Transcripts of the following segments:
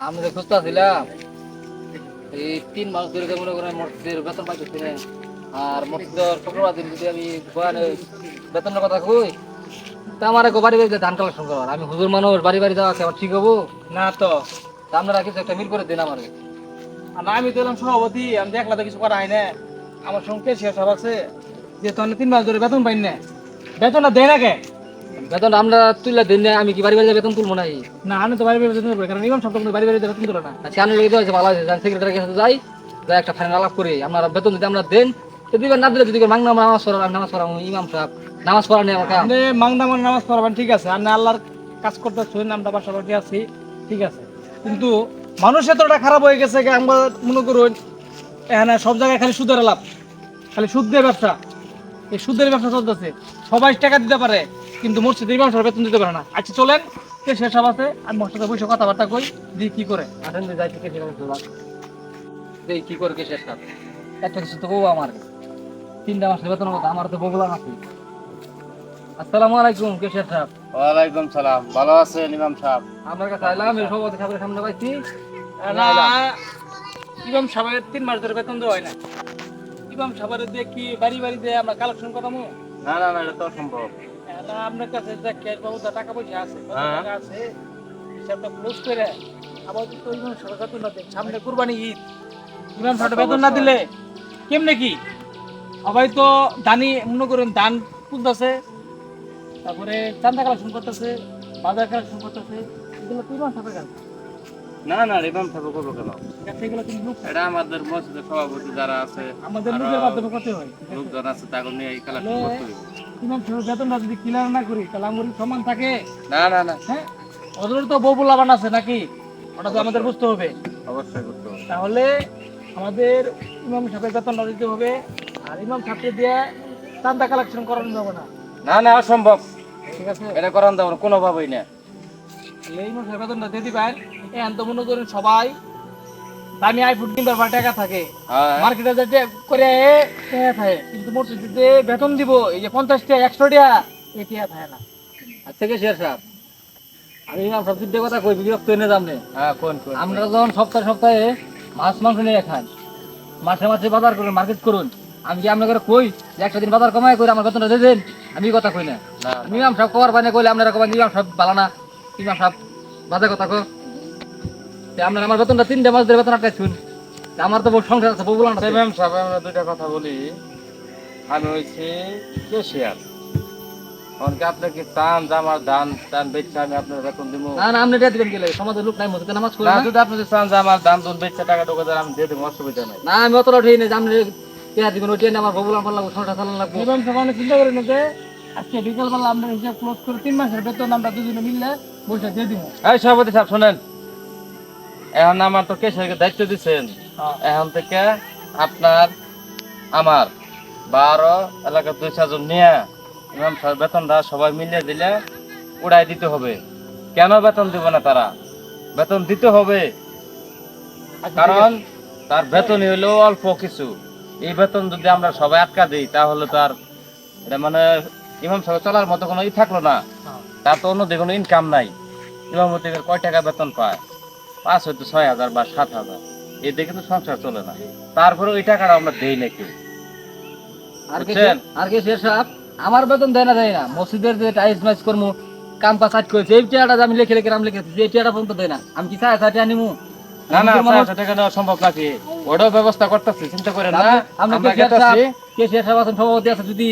আমি তো খুঁজতে ছিলাম এই তিন মাস ধরে মনে করেন মসজিদের বেতন পাইতেছি না আর মসজিদের শুক্রবার দিন যদি আমি বেতনের কথা কই তা আমার এক বাড়ি বাড়িতে ধান কালেকশন করার। আমি হুজুর মানুষ বাড়ি বাড়ি যাওয়া আমার ঠিক হব না তো। আপনারা কিছু একটা মিল করে দিন আমার। আর না, আমি তো এলাম সভাপতি আমি দেখলা তো কিছু করা হয় না আমার সঙ্গে শেষ সব আছে যে তো তিন মাস ধরে বেতন পাই না বেতনটা দেয় না কে বেতন আমরা তুললে দিন না, আমি কি বাড়ি বাড়ি বেতন তুলবো নাই না আমি তো বাড়ি বাড়ি বেতন কারণ ইমাম সপ্তাহ বাড়ি বাড়ি বেতন তোলে না। আচ্ছা আমি ভালো আছে সেক্রেটারির কাছে যাই যাই একটা ফাইনাল আলাপ করি আপনারা বেতন যদি আমরা দেন তো দিবেন না দিলে যদি মাংনা নামাজ নামাজ ইমাম সাহেব নামাজ পড়া নেই আপনি নামাজ পড়াবেন ঠিক আছে আপনি আল্লাহর কাজ করতে শুনেন আমরা পাশাপাশি আছি ঠিক আছে। কিন্তু মানুষ এতটা খারাপ হয়ে গেছে যে আমরা মনে করুন এখানে সব জায়গায় খালি সুদের লাভ খালি সুদ দিয়ে ব্যবসা এই সুদের ব্যবসা চলতেছে সবাই টাকা দিতে পারে কিন্তু মসজিদে ইমাম সাহেব বেতন দিতে পারে না। আচ্ছা চলেন কে শেষ সব আছে? আমি মসজিদে বসে কথাবার্তা কই দিয়ে কি করে? আসেন যে যাই থেকে সেখানে। দেই কি করে কে শেষ কাজ একটা কিছু তো বউ আমার। তিনটা মাসের বেতন কথা আমার তো বগুলাম আছে। আসসালামু আলাইকুম কে শেষ সাহেব ওয়ালাইকুম সালাম ভালো আছেন ইমাম সাহেব? আপনার কাছে আইলাম এই সভাপতি সাহেবের সামনে পাইছি না ইমাম সাহেবের তিন মাস ধরে বেতন দেওয়া হয় না। ইমাম সাহেবের দিয়ে কি বাড়ি বাড়ি দিয়ে আমরা কালেকশন করামো? না না না এটা তো সম্ভব না আপনার কাছে যা ক্যাশ বাবু টাকা পয়সা আছে হ্যাঁ। টাকা আছে হিসাবটা ক্লোজ করে আবার তো ইমাম সাহেবের বেতন না দেন সামনে কুরবানি ঈদ ইমাম সাহেবের বেতন না দিলে কেমনে কি? সবাই তো দানি মনে করেন দান তুলতেছে তারপরে চান্দা কালেকশন করতেছে বাজার কালেকশন করতেছে এগুলো তো ইমাম সাহেবের কাজ। না না ইমাম সাহেব করব কেন? কিন্তু এটা আমাদের মসজিদের সভাপতি যারা আছে আমাদের লোকের মাধ্যমে করতে হয়। লোকজন আছে তাকে নিয়ে এই করতে। ইমাম বেতনটা যদি ক্লিয়ার না করি তাহলে আমার সমান থাকে? না না না। হ্যাঁ? ওদের তো লাভান আছে নাকি? ওটা তো আমাদের বুঝতে হবে। অবশ্যই করতে হবে। তাহলে আমাদের ইমাম সাহেবের বেতনটা দিতে হবে আর ইমাম সাহেবকে দিয়ে চান্দা কালেকশন করানো যাবে না। না না অসম্ভব। ঠিক আছে? এটা করান না কোনোভাবেই না। ইমাম সাহেব বেতনটা দিয়ে দিবেন। এখন তো মনে করেন সবাই দামি আইফোন কিনবার বা টাকা থাকে। হ্যাঁ। মার্কেটে যেতে করে টাকা থাকে কিন্তু বেতন দিব এই যে পঞ্চাশ টাকা একশো টাকা এই টাকা থাকে না। আচ্ছা কে শেষ সাহেব আমি ইমাম সাহেব কথা কই বিরক্ত এনে যাম নে হ্যাঁ কোন কোন আমরা যখন সপ্তাহে সপ্তাহে মাছ মাংস নিয়ে খাই মাসে মাসে বাজার করুন মার্কেট করুন আমি কি আপনাকে কই যে একটা দিন বাজার কমাই করে আমার বেতনটা দিয়ে দেন? আমি কথা কই না। ইমাম সাহেব কবার পাইনে কইলে আপনারা কবার ইমাম সাহেব বালা না। ইমাম সাহেব বাজে কথা কো আপনারা আমার বেতনটা তিনটে মাস ধরে বেতন আটকাই শুন আমার তো সংসার আছে বউ ইমাম সাহেব আমরা দুইটা কথা বলি। আমি হয়েছি কেশিয়ার কি আপনি কি চান যে আমার ধান টান বেচছে আমি আপনার বেতন দিব? না না আপনি এটা দিবেন গেলে। সমাজের লোক নাই মসজিদে নামাজ করে না যদি আপনি যদি চান যে আমার ধান দুন বেচছে টাকা ঢোকা দেন আমি দিয়ে দেবো অসুবিধা নাই। না আমি অতটা উঠেই না যে আপনি কে দিবেন ওইটা আমার বউ বলা লাগবে সংসার চালান লাগবে। ইমাম সাহেব অনেক চিন্তা করে নিতে আজকে বিকালবেলা আমরা হিসাব ক্লোজ করে তিন মাসের বেতন আমরা দুজনে মিললে বসে দিয়ে দিব। এই সভাপতি সাহেব শোনেন। এখন আমার তো কেশারকে দায়িত্ব দিচ্ছেন এখন থেকে আপনার আমার বারো এলাকার দুই চারজন নিয়ে ইমাম সাহেব বেতনটা সবাই মিলিয়ে দিলে উড়াই দিতে হবে। কেন বেতন দিব না তারা? বেতন দিতে হবে। কারণ তার বেতনই হলো অল্প কিছু। এই বেতন যদি আমরা সবাই আটকা দিই তাহলে তার মানে ইমাম সাহেব চলার মতো কোনো ই থাকল না। তার তো অন্যদিকে কোনো ইনকাম নাই। ইমামতিদের কয় টাকা বেতন পায়? পাঁচ হয়তো ছয় হাজার বা সাত হাজার। এই দেখে তো সংসার চলে না। তারপরে ওই টাকাটা আমরা দেই নাকি? আর কে বুঝছেন? আর কে শেষ সাহেব আমার বেতন দেয় না দেয় না। মসজিদের যে টাইস মাইস করমু কাম কাজ কাজ করেছে এই টিয়াটা আমি লিখে লিখে নাম লিখেছি এই টিয়াটা পর্যন্ত দেয় না। আমি কি চাই চাই আনিমু না না টাকা দেওয়া সম্ভব নাকি? ওটাও ব্যবস্থা করতেছি চিন্তা করেন না। আমরা কে শেষ সভাপতি আছে যদি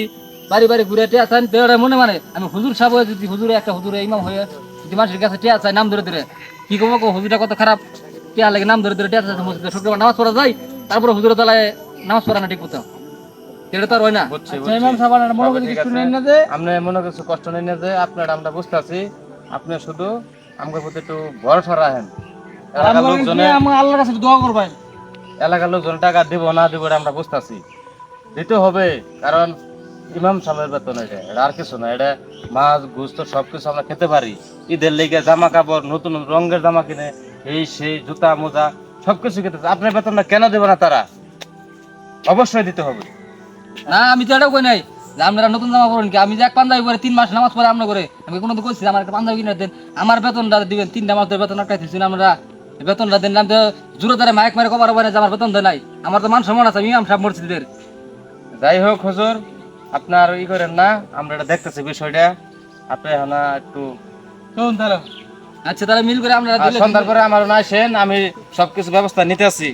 বাড়ি বাড়ি ঘুরে টিয়া চান তেরা মনে মানে? আমি হুজুর সাহেব যদি হুজুরে একটা হুজুরে ইমাম হয়ে যদি মানুষের কাছে টিয়া চাই নাম ধরে ধরে কি কমো কো হুজুরটা কত খারাপ? টিয়া লাগে নাম ধরে ধরে টিয়া চাই মসজিদে। শুক্রবার নামাজ পড়া যায় তারপরে হুজুরে তালায় নামাজ পড়া না ঠিক মতো। এটা তো আর হয় না। আচ্ছা, বুঝছি। ইমাম সাহেব মনে করি কিছু আছে। নেন না যে। আপনি মনে কিছু কষ্ট নেই না যে আপনার আমরা বুঝতে আছি আপনি শুধু আমাদের প্রতি একটু ভরসা রাখেন। আর এলাকার আমরা লোকজনে কি আমার আল্লাহর কাছে দোয়া করবেন এলাকার লোকজন টাকা দিব না দিব আমরা বুঝতেছি। দিতে হবে কারণ ইমাম সাহেবের বেতন এটা এটা আর কিছু না এটা মাছ গুস্ত সব কিছু আমরা খেতে পারি। ঈদের লেগে জামা কাপড় নতুন রঙের জামা কিনে এই সেই জুতা মোজা সব কিছু খেতে আপনার বেতনটা কেন দেবে না তারা? অবশ্যই দিতে হবে। না আমি তো এটাও কই নাই যে আপনারা নতুন জামা পড়েন কি? আমি যে এক পাঞ্জাবি পরে তিন মাস নামাজ পড়ে আমরা করে আমি কোনো তো কইছি আমার একটা পাঞ্জাবি কিনে দেন। আমার বেতনটা দিবেন তিনটা মাস ধরে বেতন আটকাইতেছি আপনারা এই বেতনটা দেন নাম তো জোরে তারা মাইক মারে কবার বারে আমার বেতন দেয় নাই। আমার তো মান সম্মান আছে ইমাম সাহেব মসজিদের। যাই হোক হুজুর আপনার ই করেন না আমরা এটা দেখতেছি বিষয়টা। আপনি এখন একটু শুন তাহলে। আচ্ছা তাহলে মিল করে আমরা সন্ধ্যার পরে আমার আসেন আমি সবকিছু ব্যবস্থা নিতে আছি